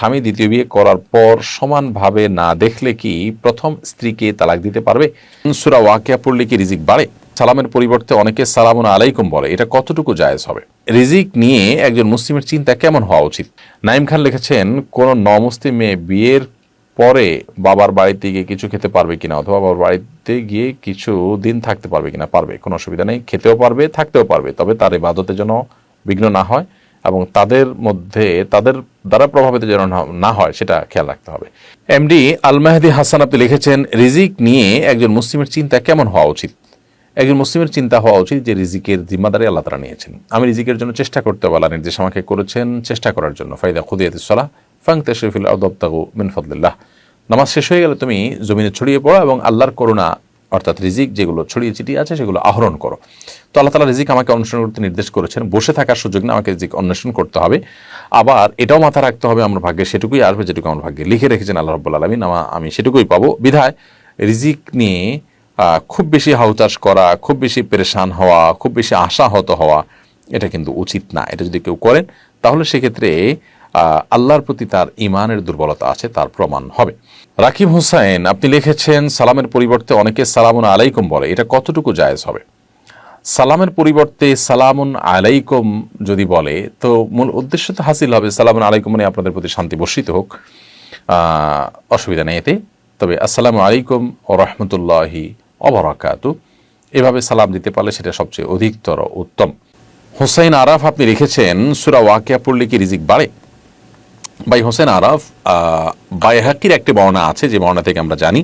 স্বামী দ্বিতীয় বিয়ে করার পর সমানভাবে না দেখলে কি প্রথম স্ত্রীকে তালাক দিতে পারবে? সুরা ওয়াকিয়া পড়লে কি রিজিক বাড়ে? সালামের পরিবর্তে অনেকে সালামুন আলাইকুম বলে। এটা কতটুকু জায়েজ হবে? রিজিক নিয়ে একজন মুসলিমের চিন্তা কেমন হওয়া উচিত? নাইম খান লিখেছেন, কোন ন মেয়ে বিয়ের পরে বাবার বাড়িতে গিয়ে কিছু খেতে পারবে কিনা অথবা বাবার বাড়িতে গিয়ে কিছু দিন থাকতে পারবে কিনা? পারবে, কোনো অসুবিধা নেই। খেতেও পারবে, থাকতেও পারবে। তবে তার ইবাদতে যেন বিঘ্ন না হয়। এবং তাদের মধ্যে, তাদের দ্বারা প্রভাবিত যেন না- হয়, সেটা খেয়াল রাখতে হবে। এমডি আল মেহেদি হাসান আপনি লিখেছেন, রিজিক নিয়ে একজন মুসলিমের চিন্তা কেমন হওয়া উচিত? একজন মুসলিমের চিন্তা হওয়া উচিত যে রিজিকের জিম্মাদারি আল্লাহ তারা নিয়েছেন। আমি রিজিকের জন্য চেষ্টা করতে বলা নির্দেশ আমাকে করেছেন, চেষ্টা করার জন্য। ফাইদা খুদিয়াতিসলা ফাং তেশরিফুল আউদ্দাগু মিন ফদলিল্লাহ। নামাজ শেষ হয়ে গেলে তুমি জমিনে ছড়িয়ে পড়ো এবং আল্লাহর করুণা অর্থাৎ রিজিক যেগুলো ছড়িয়ে ছিটিয়ে আছে, সেগুলো আহরণ করো। তো আল্লাহ তালা রিজিক আমাকে অনুসরণ করতে নির্দেশ করেছেন। বসে থাকার সুযোগ না, আমাকে রিজিক অন্বেষণ করতে হবে। আবার এটাও মাথা রাখতে হবে, আমার ভাগ্যে সেটুকুই আসবে যেটুকু আমার ভাগ্যে। লিখে রেখেছেন আল্লাহ রব্বুল আলমিন, আমি সেটুকুই পাবো। বিধায় রিজিক নিয়ে খুব বেশি হাউতাস করা, খুব বেশি পেরেশান হওয়া, খুব বেশি আশাহত হওয়া, এটা কিন্তু উচিত না। এটা যদি কেউ করেন, তাহলে সেক্ষেত্রে আল্লাহর প্রতি তার ইমানের দুর্বলতা আছে, তার প্রমাণ হবে। রাকিব হোসেন আপনি লিখেছেন, সালামের পরিবর্তে অনেকে সালামুন আলাইকুম বলে। এটা কতটুকু জায়েজ হবে? সালামের পরিবর্তে সালামুন আলাইকুম যদি বলে, তো মূল উদ্দেশ্য তো হাসিল হবে, সালামুন আলাইকুম মানে আপনাদের প্রতি শান্তি বর্ষিত হোক। অসুবিধা নেই এতে। তবে আসসালামু আলাইকুম ও রহমতুল্লাহি অবরাকাতু এভাবে সালাম দিতে পারলে সেটা সবচেয়ে অধিকতর উত্তম। হোসাইন আরাফ, আপনি লিখেছেন, সুরা ওয়াকিয়া পড়লে কি রিজিক বাড়ে? ভাই হোসেন আরাফ বাইহাকির একটি বর্ণনা আছে, যে বর্ণনা থেকে আমরা জানি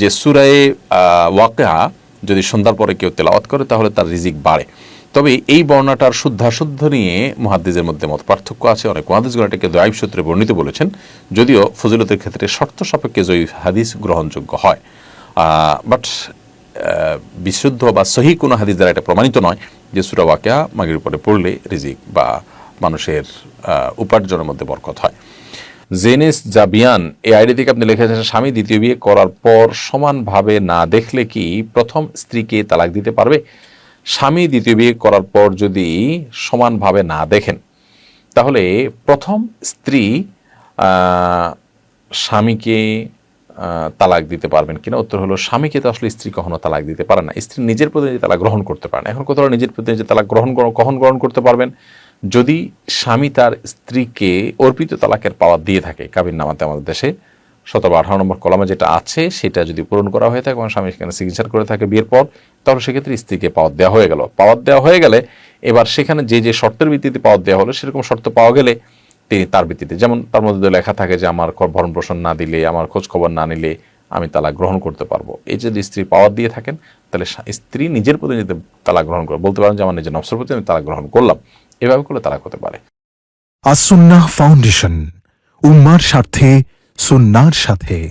যে সুরায়ে ওয়াকা যদি সন্ধ্যার পরে কেউ তেলাওয়াত করে, তাহলে তার রিজিক বাড়ে। তবে এই বর্ণাটার শুদ্ধাশুদ্ধ নিয়ে মহাদ্দিজের মধ্যে মত পার্থক্য আছে। অনেক মহাদিসগুলো এটাকে দয়াব সূত্রে বর্ণিত বলেছেন, যদিও ফজিলতের ক্ষেত্রে শর্ত সাপেক্ষে জয়ী হাদিস গ্রহণযোগ্য হয়। বাট বিশুদ্ধ বা সহি কোনো হাদিস দ্বারা এটা প্রমাণিত নয় যে সুরা ওয়াকিয়া মাগের উপরে পড়লে রিজিক বা মানুষের উপার্জনের মধ্যে বরকত হয়। জেনেস জাবিয়ান, এই আইডি থেকে আপনি লিখেছেন স্বামী দ্বিতীয় বিয়ে করার পর সমানভাবে না দেখলে কি প্রথম স্ত্রীকে তালাক দিতে পারবে? স্বামী দ্বিতীয় বিয়ে করার পর যদি সমানভাবে না দেখেন, তাহলে প্রথম স্ত্রী স্বামীকে তালাক দিতে পারবেন কিনা? উত্তর হলো, স্বামীকে তো আসলে স্ত্রী কখনো তালাক দিতে পারে না। স্ত্রী নিজের প্রতি তালাক গ্রহণ করতে পারে না। এখন কোথাও নিজের প্রতি তালাক গ্রহণ কখন গ্রহণ করতে পারবেন? যদি স্বামী তার স্ত্রীকে অর্পিত তালাকের পাওয়ার দিয়ে থাকে কাবিন নামাতে আমাদের দেশে সতেরো আঠারো নম্বর কলামে যেটা আছে, সেটা যদি পূরণ করা হয়ে থাকে এবং স্বামী সেখানে সিগনেচার করে থাকে বিয়ের পর, তাহলে সেক্ষেত্রে স্ত্রীকে পাওয়ার দেওয়া হয়ে গেল। পাওয়ার দেওয়া হয়ে গেলে এবার সেখানে যে যে শর্তের ভিত্তিতে পাওয়ার দেওয়া হলো, সেরকম শর্ত পাওয়া গেলে তিনি তার ভিত্তিতে, যেমন তার মধ্যে লেখা থাকে যে আমার ভরণ পোষণ না দিলে, আমার খোঁজ খবর না নিলে আমি তালাক গ্রহণ করতে পারব। এই যদি স্ত্রী পাওয়ার দিয়ে থাকেন, তাহলে স্ত্রী নিজের প্রতি তালাক গ্রহণ করে, বলতে পারেন যে আমার নিজের নবসর প্রতি আমি তালাক গ্রহণ করলাম এভাবে করলে তারা করতে পারে। আসুন্না ফাউন্ডেশন উম্মার স্বার্থে সুন্নার সাথে।